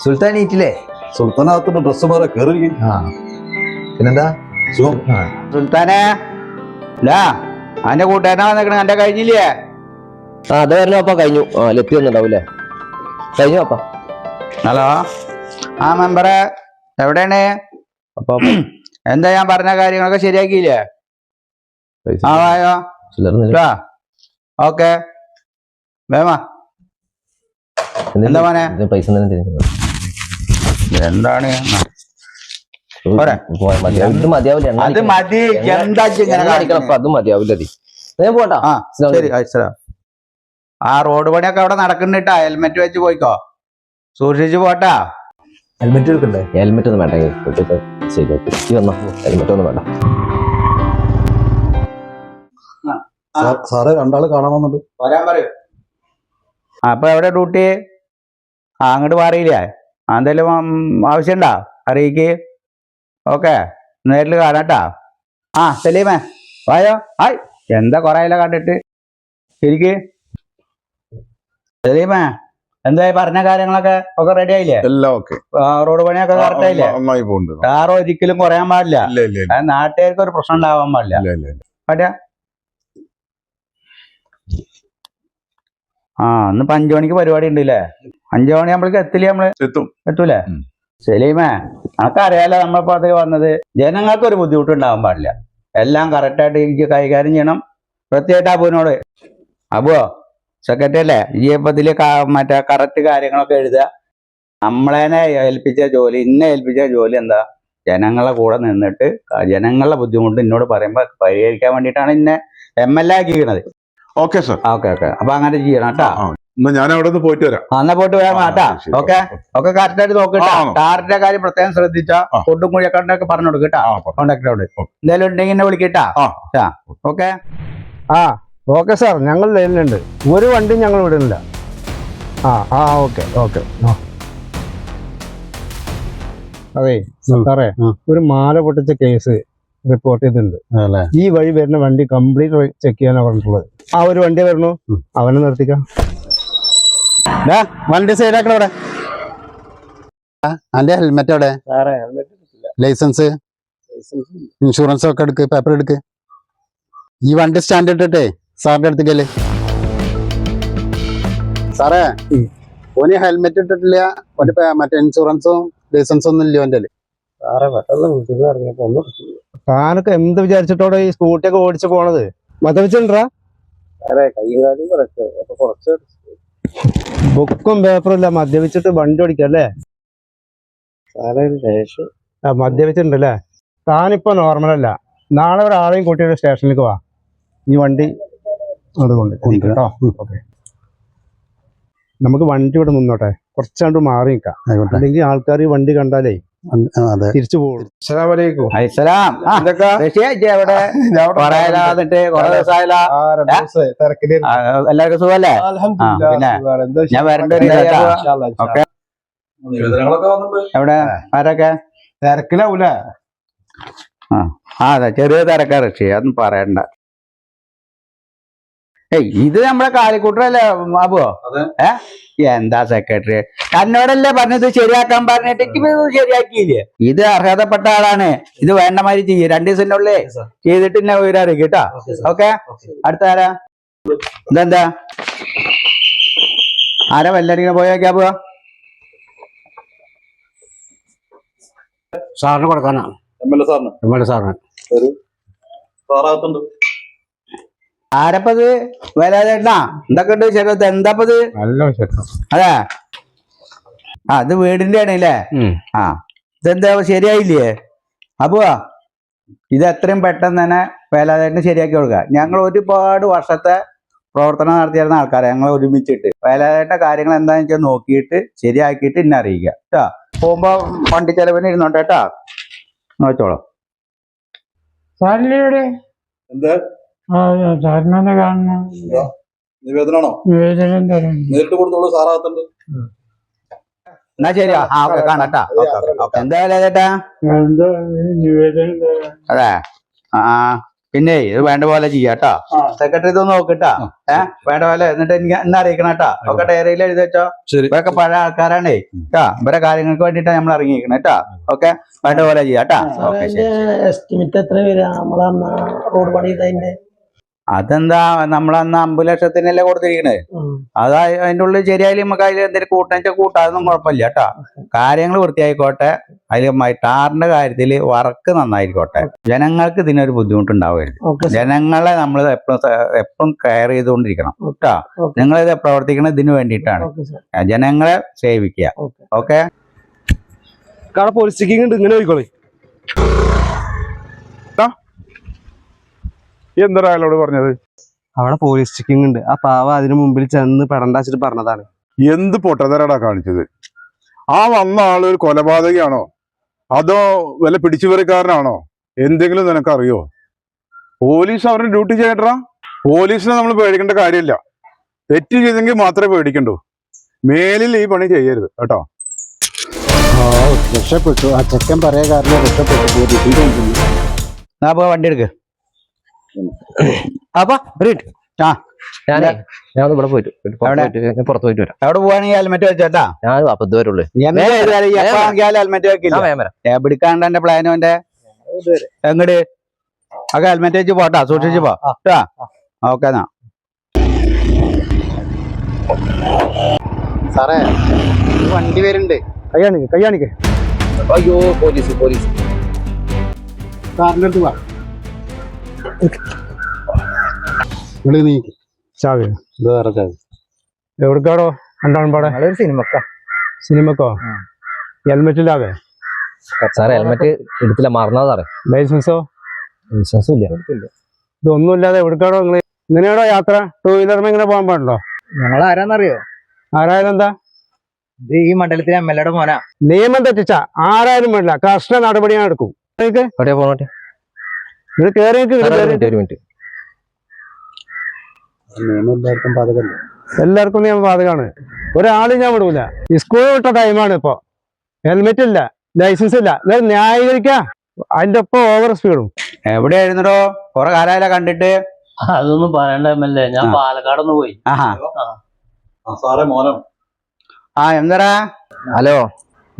സുൽത്താൻ ഈറ്റില്ലേ സുൽത്താനകത്തുണ്ട് dress മാറ കയറി ആ. പിന്നെന്താ? സുഖം. സുൽത്താനെ ലാ അന്റെ കൂട്ടുകാരനാ വന്നിക്കണ എന്റെ കഴിഞ്ഞില്ലേ? ആ അത് വരണോ അപ്പ കഴിഞ്ഞു. ആ ലത്തി ഒന്നുണ്ടാവൂലേ കഴിഞ്ഞു അപ്പ. ഹലോ ആ മെമ്പറെ എവിടെയാണ്? അപ്പൊ എന്താ ഞാൻ പറഞ്ഞ കാര്യങ്ങളൊക്കെ ശരിയാക്കിയില്ലേ? ആവായോ ഓക്കെ. വേമാ എന്താ മോനെ? പൈസ തന്നെ തരുന്നു. എന്താണ്. ഇത് മതിയാവില്ല. അത്. മതി. എന്താ അത് മതിയാവില്ല ഞാൻ പോട്ടാ. ആ ശരി ആ റോഡ് പണിയൊക്കെ അവിടെ നടക്കുന്നുണ്ട്. ഹെൽമെറ്റ് വെച്ച് പോയിക്കോ. സൂക്ഷിച്ചു പോട്ടാ. ഹെൽമെറ്റ് എടുക്കണ്ടേ? ഹെൽമെറ്റ് ഒന്നും വേണ്ട ശരിയാക്കി ഈ വന്നോ. ഹെൽമെറ്റ് ഒന്നും വേണ്ട. സാറേ രണ്ടാൾ കാണാൻ വന്നിട്ട് വരാൻ പറയൂ. അപ്പൊ എവിടെ ഡ്യൂട്ടി ആ അങ്ങോട്ട് മാറിയില്ലേ? ഉം, ആവശ്യമുണ്ടോ അറിയിക്ക്. ഓക്കെ. നേരിൽ കാണാട്ടാ. ആ സലീമേ വായോ. ഹായ്. എന്താ കൊറേ കണ്ടിട്ട്. ശരിക്ക് സലീമേ എന്തായി പറഞ്ഞ കാര്യങ്ങളൊക്കെ? ഒക്കെ റെഡി ആയില്ലേ? എല്ലാം ഓക്കെ. റോഡ് പണിയൊക്കെ കറക്റ്റ് ആയില്ലേ? കാറ് ഒരിക്കലും കുറയാൻ പാടില്ല. നാട്ടുകാർക്ക് ഒരു പ്രശ്നം ഉണ്ടാവാൻ പാടില്ല. പാടിയ. ആ ഇന്ന് അഞ്ചു മണിക്ക് പരിപാടി ഉണ്ട് അല്ലേ അഞ്ചു മണി നമ്മൾക്ക് എത്തില്ലേ നമ്മൾ? എത്തും. എത്തൂലേ. സലീമേ നമുക്കറിയാലോ നമ്മളിപ്പോ അത് വന്നത്. ജനങ്ങൾക്ക് ഒരു ബുദ്ധിമുട്ട് ഉണ്ടാവാൻ പാടില്ല. എല്ലാം കറക്റ്റായിട്ട് എനിക്ക് കൈകാര്യം ചെയ്യണം. പ്രത്യേകിച്ച് അബുവിനോട്. അബുവോ സെക്രട്ടറി അല്ലേ? ഈ ഇപ്പൊ ഇതിൽ മറ്റേ കറക്റ്റ് കാര്യങ്ങളൊക്കെ എഴുതുക. നമ്മളേനെ ഏൽപ്പിച്ച ജോലി ഇന്നെ ഏൽപ്പിച്ച ജോലി എന്താ? ജനങ്ങളെ കൂടെ നിന്നിട്ട് ജനങ്ങളുടെ ബുദ്ധിമുട്ട് എന്നോട് പറയുമ്പോൾ പരിഹരിക്കാൻ വേണ്ടിയിട്ടാണ് ഇന്നെ എം എൽ എ ആക്കിക്കണത് ഓക്കെ സാർ ഓക്കെ ഓക്കെ അപ്പൊ അങ്ങനെ ചെയ്യണം കേട്ടോ. എന്നാ ഞാൻ അവിടെ നിന്ന് പോയിട്ട് വരാം. അന്നാ എന്നാ പോയിട്ട് വരാം കേട്ടാ. ഓക്കെ? ഒക്കെ കറക്റ്റ് ആയിട്ട് നോക്കട്ടാ. ടാറിന്റെ കാര്യം പ്രത്യേകം ശ്രദ്ധിച്ചാ. കൊണ്ടും കൊണ്ടും കുഴിയക്കണ്ടൊക്കെ പറഞ്ഞു. കൊടുക്കട്ടാ. കോണ്ടാക്ടറോട് എന്തായാലും ഉണ്ടെങ്കിൽ എന്നെ വിളിക്കട്ടാ. ഓക്കെ? ആ ഓക്കെ സാർ ഞങ്ങൾ ലൈനിലുണ്ട് ഒരു വണ്ടി ഞങ്ങൾ വിടുന്നില്ല. ആ ആ ഓക്കെ ഓക്കെ. അതെ സാറേ ഒരു മാല പൊട്ടിച്ച കേസ് റിപ്പോർട്ട് ചെയ്തിട്ടുണ്ട്. ഈ വഴി വരുന്ന വണ്ടി കംപ്ലീറ്റ് ചെക്ക് ചെയ്യാനാണ് പറഞ്ഞിട്ടുള്ളത്. ആ ഒരു വണ്ടി വരണോ അവനെ നിർത്തിക്കാം. വണ്ടി സൈഡാക്കണം അവിടെ? അന്റെ ഹെൽമെറ്റ് അവിടെ? ലൈസൻസ് ഇൻഷുറൻസ് ഒക്കെ എടുക്ക് പേപ്പർ എടുക്ക്. ഈ വണ്ടി സ്റ്റാൻഡ് ഇട്ടിട്ടേ സാറിന്റെ അടുത്തേക്കല്ലേ സാറേ ഓന് ഹെൽമെറ്റ് ഇട്ടിട്ടില്ല. മറ്റേ മറ്റേ ഇൻഷുറൻസും ലൈസൻസും ഒന്നും ഇല്ല ഓന്റെ താനൊക്കെ എന്ത് വിചാരിച്ചിട്ടോടെ ഈ സ്കൂട്ടിയൊക്കെ ഓടിച്ചു പോണത്? മദ്യപിച്ചിട്ടുണ്ടാ? ബുക്കും പേപ്പറും ഇല്ല. മദ്യപിച്ചിട്ട് വണ്ടി ഓടിക്കല്ലേ ആ മദ്യപിച്ചിട്ടുണ്ടല്ലേ താനിപ്പോ നോർമൽ അല്ല. നാളെ ഒരാളെയും കൂട്ടിയിട്ട് സ്റ്റേഷനിലേക്ക് വാ. ഈ വണ്ടി അവിടെ കൊണ്ട് കേട്ടോ ഓക്കെ. നമുക്ക് വണ്ടി ഇവിടെ നിന്നോട്ടെ. കുറച്ചാണ്ട് മാറി നിൽക്കാം. അല്ലെങ്കിൽ ആൾക്കാർ ഈ വണ്ടി കണ്ടാലേ തിരിച്ചു പോകും. എല്ലാവർക്കും സുഖല്ലേ ഞാൻ വരണ്ട എവിടെ? ആരൊക്കെ? തിരക്കിലാവൂല? ആ അതെ. ചെറിയ തിരക്കാ ഋഷി അതൊന്നും പറയണ്ട. ഏയ് ഇത് നമ്മളെ കാലിക്കൂട്ടറല്ലേ ബാബുവോ അതെ. ഏ? എന്താ സെക്രട്ടറി തന്നോടല്ലേ പറഞ്ഞത് ശരിയാക്കാൻ പറഞ്ഞിട്ട് ശരിയാക്കിയില്ലേ? ഇത് അർഹതപ്പെട്ട ആളാണ്. ഇത് വേണ്ട മാതിരി ചെയ്യും. രണ്ടു ദിവസത്തിനുള്ളിൽ ചെയ്തിട്ട് എന്നെ ഉയരാറ് കേട്ടാ ഓക്കെ അടുത്ത ആരാ? ഇതെന്താ? ആരാ വല്ലരിങ്ങനെ പോയാ പോവാ സാറിന് കൊടുക്കാനാ. എം എൽ എ സാറിന്. എം എൽ എ സാറിന്. സാറാകത്തുണ്ട്. ആരപ്പത്? വേലാതേട്ടാ എന്തൊക്കെ ഉണ്ട് ചേട്ടത്ത് എന്താപ്പത്? നല്ല വിശേഷം. അതെ. ആ ഇത് വീടിന്റെ ആണ് അല്ലേ ആ ഇതെന്താ? ശരിയായില്ലേ? അപ്പോ ഇത് എത്രയും പെട്ടെന്ന് തന്നെ വേലാചേട്ടന് ശരിയാക്കി കൊടുക്കുക ഞങ്ങൾ ഒരുപാട് വർഷത്തെ പ്രവർത്തനം നടത്തിയിരുന്ന ആൾക്കാരെ ഞങ്ങൾ ഒരുമിച്ചിട്ട്. വേലാചേട്ട കാര്യങ്ങൾ എന്താണെന്ന് വെച്ചാൽ നോക്കിയിട്ട് ശരിയാക്കിയിട്ട് എന്നെ അറിയിക്കുക കേട്ടോ പോകുമ്പോ വണ്ടി ചെലവിന് ഇരുന്നോട്ടെ കേട്ടോ നോച്ചോളാം എന്താ? സാറിനെ കാണണം. നിവേദനാണോ? നിവേദനം തരണം നേരിട്ട് കൊടുത്തോളൂ സാറാകത്തുണ്ട്. എന്നാ ശരി ആ ഓക്കെ കാണാട്ടാ നിവേദനം അതെ. ആ പിന്നെ ഇത് വേണ്ട പോലെ ചെയ്യാട്ടോ. സെക്രട്ടറി ഇതൊന്ന് നോക്കട്ടാ ഏഹ് വേണ്ട പോലെ എന്നിട്ട് എനിക്ക് എന്നെ അറിയിക്കണം കേട്ടാ ഒക്കെ ഡയറിയിൽ എഴുതി വെച്ചോ. ശരി. ഇവരൊക്കെ പഴയ ആൾക്കാരാണേ. കേട്ടാ ഇവരെ കാര്യങ്ങൾക്ക് വേണ്ടിട്ടാ നമ്മൾ ഇറങ്ങിയിരിക്കണം കേട്ടാ ഓക്കെ വേണ്ട പോലെ ചെയ്യാട്ടാ ഓക്കെ ശരി എസ്റ്റിമേറ്റ് എത്ര പേര് നമ്മളെ അന്ന് റോഡ് പണി ചെയ്തതിന്റെ? അതെന്താ നമ്മളന്ന് അമ്പത് ലക്ഷത്തിനല്ലേ കൊടുത്തിരിക്കണത് അത് അതിന്റെ ഉള്ളിൽ ശരിയായാലും നമുക്ക് അതിൽ എന്തെങ്കിലും കൂട്ടാച്ച കൂട്ടാതൊന്നും കുഴപ്പമില്ല കേട്ടോ. കാര്യങ്ങൾ വൃത്തിയായിക്കോട്ടെ. അതിൽ ടാറിന്റെ കാര്യത്തിൽ വർക്ക് നന്നായിരിക്കോട്ടെ. ജനങ്ങൾക്ക് ഇതിനൊരു ബുദ്ധിമുട്ടുണ്ടാവരുത്. ഓക്കെ ജനങ്ങളെ നമ്മൾ എപ്പോഴും എപ്പോഴും കെയർ ചെയ്തുകൊണ്ടിരിക്കണം കേട്ടോ. നിങ്ങളിത് നിങ്ങൾ ഇത് പ്രവർത്തിക്കുന്നത് ഇതിനു വേണ്ടിയിട്ടാണ്. ജനങ്ങളെ സേവിക്കുക. ഓക്കെ. പോലീസ് ഉണ്ട് ഇങ്ങനെ പോയിക്കോളി എന്താ അയാളോട് പറഞ്ഞത്? അവിടെ പോലീസ് ചെക്കിംഗ് ഉണ്ട്. ആ പാവ അതിന് മുമ്പിൽ ചെന്ന് പെടണ്ടാച്ചിട്ട് പറഞ്ഞതാണ്. എന്ത് പൊട്ടതരാടാ കാണിച്ചത്? ആ വന്ന ആൾ ഒരു കൊലപാതകയാണോ? അതോ വല്ല പിടിച്ചുപറിക്കാരനാണോ? എന്തെങ്കിലും നിനക്കറിയോ? പോലീസ് അവരുടെ ഡ്യൂട്ടി ചെയ്യട്ടാ പോലീസിനെ നമ്മൾ പേടിക്കേണ്ട കാര്യമില്ല. തെറ്റ് ചെയ്തെങ്കിൽ മാത്രമേ പേടിക്കണ്ടൂ. മേലിൽ ഈ പണി ചെയ്യരുത് കേട്ടോ. ആ രക്ഷപ്പെട്ടു. ആ ചെക്കൻ പറയാൻ കാരണം രക്ഷപ്പെട്ടു. വണ്ടി എടുക്ക്. അപ്പൊ ആ. ഞാനേ ഞാൻ ഇവിടെ പോയിട്ട്? പോയിട്ട് ഞാൻ പുറത്ത് പോയിട്ട് വരാം. എവിടെ പോവാണെങ്കിൽ ഹെൽമെറ്റ് വെച്ചോട്ടാ ഞാൻ ഹെൽമെറ്റ് വെക്കില്ല എന്റെ പ്ലാനോന്റെ എങ്ങട്? ഒക്കെ ഹെൽമെറ്റ് വെച്ച് പോട്ടാ സൂക്ഷിച്ച് പോ. കേട്ടാ? ഓക്കെ എന്നാ. സാറേ ഈ വണ്ടി വരുന്നുണ്ട്. കയ്യാണിക്ക് കയ്യാണിക്ക് അയ്യോ പോലീസ് പോലീസ്. സാറിന്റെ അടുത്ത് വാ. നിങ്ങൾ നീക്കി ചാവി. ചാവി. എവിടേക്കാടോ? രണ്ടാളും പാടെ? സിനിമക്ക. സിനിമക്കോ? ഹെൽമെറ്റ് ഇല്ലാതെ? സാറേ ഹെൽമെറ്റ് എടുത്തില്ല. മറന്നാ സാറേ. ലൈസൻസോ? വിശ്വാസം ഇല്ല. ഇതൊന്നും ഇല്ലാതെ എവിടേക്കാടോ നിങ്ങൾ ഇങ്ങനെയാണോ യാത്ര? ടൂ വീലർ ഇങ്ങനെ പോകാൻ പാടുണ്ടോ? ഞങ്ങൾ ആരാന്നറിയോ ആരായാലും എന്താ? ഇത് ഈ മണ്ഡലത്തിലെ എം എൽ എയുടെ മോനാ. നിയമം തെറ്റിച്ച ആരായാലും വേണ്ടില്ല കർശന നടപടിയാണ് എടുക്കും. നിങ്ങൾക്ക് എവിടെയാ പോകട്ടെ ഇത് കയറി സാറേ ഒരു മിനിറ്റ് ഒരു മിനിറ്റ് നിയമം എല്ലാവർക്കും ബാധകല്ലേ എല്ലാവർക്കും നിയമം ബാധകമാണ് ഒരാളും ഞാൻ വിടൂല. ഈ സ്കൂൾ വിട്ട ടൈമാണ് ഇപ്പൊ. ഹെൽമെറ്റ് ഇല്ല ലൈസൻസ് ഇല്ല. ഇത് ന്യായീകരിക്ക. അതിന്റെ ഒപ്പം ഓവർ സ്പീഡും എവിടെയായിരുന്നോ കൊറേ കാലായാലോ കണ്ടിട്ട്. അതൊന്നും പറയണ്ട ഞാൻ പാലക്കാട് പാലക്കാടൊന്ന് പോയി. സാറേ മോനം? ആ എന്താടാ? ഹലോ.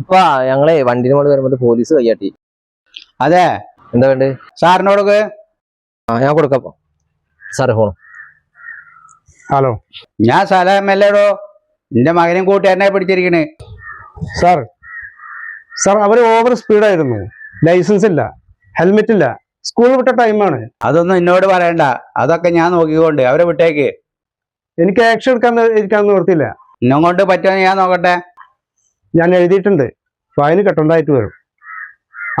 ഇപ്പൊ ഞങ്ങളെ വണ്ടിന് മോൾ വരുമ്പോ പോലീസ് കയ്യാട്ടി. അതെ. എന്താ വേണ്ടത്? സാറിനോടൊക്കെ? ആ ഞാൻ കൊടുക്കാം സാറ് ഫോൺ ഹലോ ഞാൻ സലാം എം എൽ എടോ എന്റെ മകനും കൂട്ടുകാരനെ പിടിച്ചിരിക്കണേ. സാർ സാർ അവർ ഓവർ സ്പീഡായിരുന്നു ലൈസൻസ് ഇല്ല. ഹെൽമെറ്റ് ഇല്ല. സ്കൂൾ വിട്ട ടൈമാണ് അതൊന്നും എന്നോട് പറയണ്ട. അതൊക്കെ ഞാൻ നോക്കിക്കൊണ്ട്. അവരെ വിട്ടേക്ക്. എനിക്ക് ആക്ഷൻ എടുക്കാൻ ഇരിക്കാൻ നിർത്തില്ല ഇന്നും കൊണ്ട് പറ്റുമോ ഞാൻ നോക്കട്ടെ. ഞാൻ എഴുതിയിട്ടുണ്ട്. ഫൈൻ കെട്ടണ്ടായിട്ട് വരും.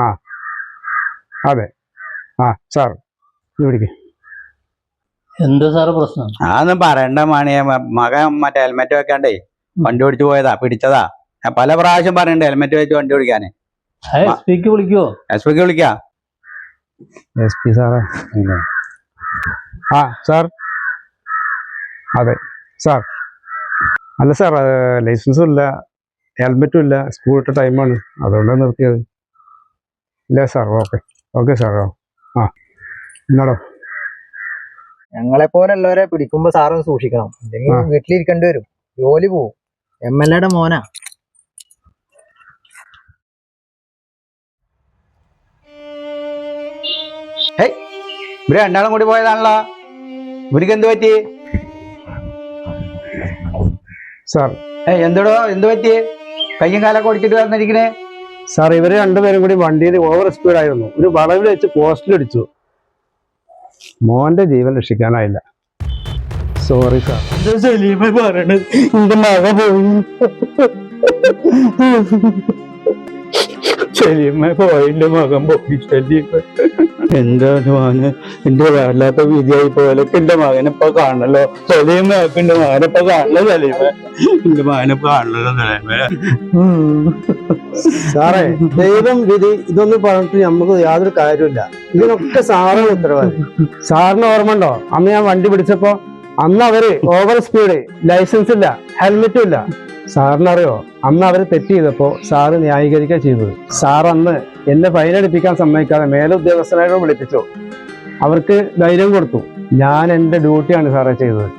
ആ. അതെ. ആ സാർ ഇത് പിടിക്ക്. എന്താ സാറ് പ്രശ്നം? അതൊന്നും പറയണ്ട മാണിയെ. മ- മകൻ മറ്റേ ഹെൽമെറ്റ് വെക്കാണ്ടേ വണ്ടി ഓടിച്ചു പോയതാ പിടിച്ചതാ. ഞാൻ പല പ്രാവശ്യം പറയണ്ട ഹെൽമെറ്റ് വെച്ച് വണ്ടി ഓടിക്കാന്. എസ് പിക്ക് വിളിക്കുവോ എസ് പിക്ക് വിളിക്കാം? എസ് പി സാറേ. ആ സാർ. അതെ സാർ. അല്ല സാർ ലൈസൻസും ഇല്ല ഹെൽമെറ്റും ഇല്ല സ്കൂൾ ഇട്ട ടൈമാണ് അതുകൊണ്ടാണ് നിർത്തിയത്. ഇല്ല സാർ ഓക്കെ. ഓക്കെ സാർ ആ എന്നാടോ ഞങ്ങളെ പോലുള്ളവരെ പിടിക്കുമ്പോ സാറൊന്ന് സൂക്ഷിക്കണം. അല്ലെങ്കിൽ. വീട്ടിലിരിക്കേണ്ടി വരും. ജോലി പോവും. എം എൽ എയുടെ മോനാ. ഇവർ രണ്ടാളും കൂടി പോയതാണല്ലോ. ഇവർക്ക് എന്ത് പറ്റി? സാർ. ഏ എന്തോടോ എന്ത് പറ്റി? കയ്യും കാലൊക്കെ ഓടിച്ചിട്ട് വന്നിരിക്കണേ. സാർ ഇവർ രണ്ടുപേരും കൂടി വണ്ടിയിൽ ഓവർ സ്പീഡ് ആയിരുന്നു ഒരു വളവിൽ വെച്ച് പോസ്റ്റിലടിച്ചു. മോന്റെ ജീവൻ രക്ഷിക്കാനായില്ല. സോറി സാർ പറയണത്? എന്റെ പോയി. ശരിയമ്മ പോയിന്റെ മകൻ പോയി ശല്യം എന്താണ് എന്റെ വല്ലാത്ത വിധിയായി പോലൊക്കെ എന്റെ മകനിപ്പോ കാണണല്ലോ. സലീമൊക്കെ എന്റെ മകനിപ്പോ കാണണല്ലോ സലീമ എന്റെ മകനിപ്പോ കാണണല്ലോ സലീമ സാറേ ദൈവം വിധി ഇതൊന്നും പറഞ്ഞിട്ട് നമുക്ക് യാതൊരു കാര്യമില്ല ഇതിനൊക്കെ സാറാണ് ഉത്തരവാദി. സാറിന് ഓർമ്മ ഉണ്ടോ? അന്ന് ഞാൻ വണ്ടി പിടിച്ചപ്പോ അന്ന് അവർ ഓവർ സ്പീഡ് ലൈസൻസ് ഇല്ല ഹെൽമെറ്റും ഇല്ല. സാറിനറിയോ? അന്ന് അവർ തെറ്റ് ചെയ്തപ്പോ സാറ് ന്യായീകരിക്കുക ചെയ്തത്. സാർ അന്ന് എന്നെ ഫൈനടിപ്പിക്കാൻ സമ്മതിക്കാതെ മേലുദ്യോഗസ്ഥനായിട്ട് വിളിപ്പിച്ചു. അവർക്ക് ധൈര്യം കൊടുത്തു. ഞാൻ എന്റെ ഡ്യൂട്ടിയാണ് സാറേ ചെയ്തത്.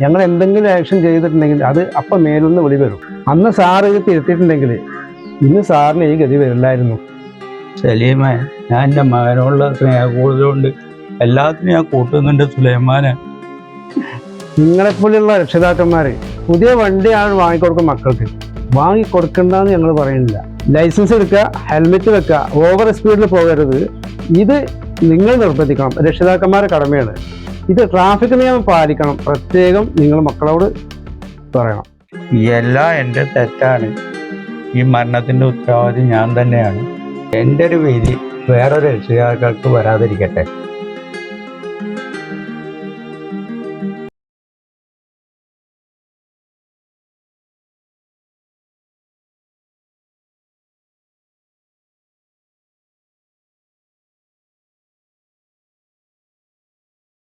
ഞങ്ങൾ എന്തെങ്കിലും ആക്ഷൻ ചെയ്തിട്ടുണ്ടെങ്കിൽ അത് അപ്പം മേലൊന്ന് വിളി വരും. അന്ന് സാറ് ഇത് തിരുത്തിയിട്ടുണ്ടെങ്കിൽ ഇന്ന് സാറിന് ഈ ഗതി വരില്ലായിരുന്നു. സലീമ ഞാൻ എന്റെ മകനോടുള്ള സ്നേഹ കൂടുതലുണ്ട്. എല്ലാത്തിനും ഞാൻ കൂട്ടുന്നുണ്ട് സുലൈമാനെ. നിങ്ങളെപ്പോലെയുള്ള രക്ഷിതാക്കന്മാർ പുതിയ വണ്ടിയാണ് വാങ്ങിക്കൊടുക്കും മക്കൾക്ക്. വാങ്ങിക്കൊടുക്കണ്ടെന്ന് ഞങ്ങൾ പറയുന്നില്ല. ലൈസൻസ് എടുക്കുക ഹെൽമെറ്റ് വെക്കുക ഓവർ സ്പീഡിൽ പോകരുത്. ഇത് നിങ്ങൾ നിർബന്ധിക്കണം. രക്ഷിതാക്കന്മാരുടെ കടമയാണ്. ഇത് ട്രാഫിക് നിയമം പാലിക്കണം. പ്രത്യേകം നിങ്ങൾ മക്കളോട് പറയണം. എല്ലാം എന്റെ തെറ്റാണ്. ഈ മരണത്തിന്റെ ഉത്തരവാദി ഞാൻ തന്നെയാണ്. എന്റെ ഒരു വിധി വേറൊരു രക്ഷിതാക്കൾക്ക് വരാതിരിക്കട്ടെ.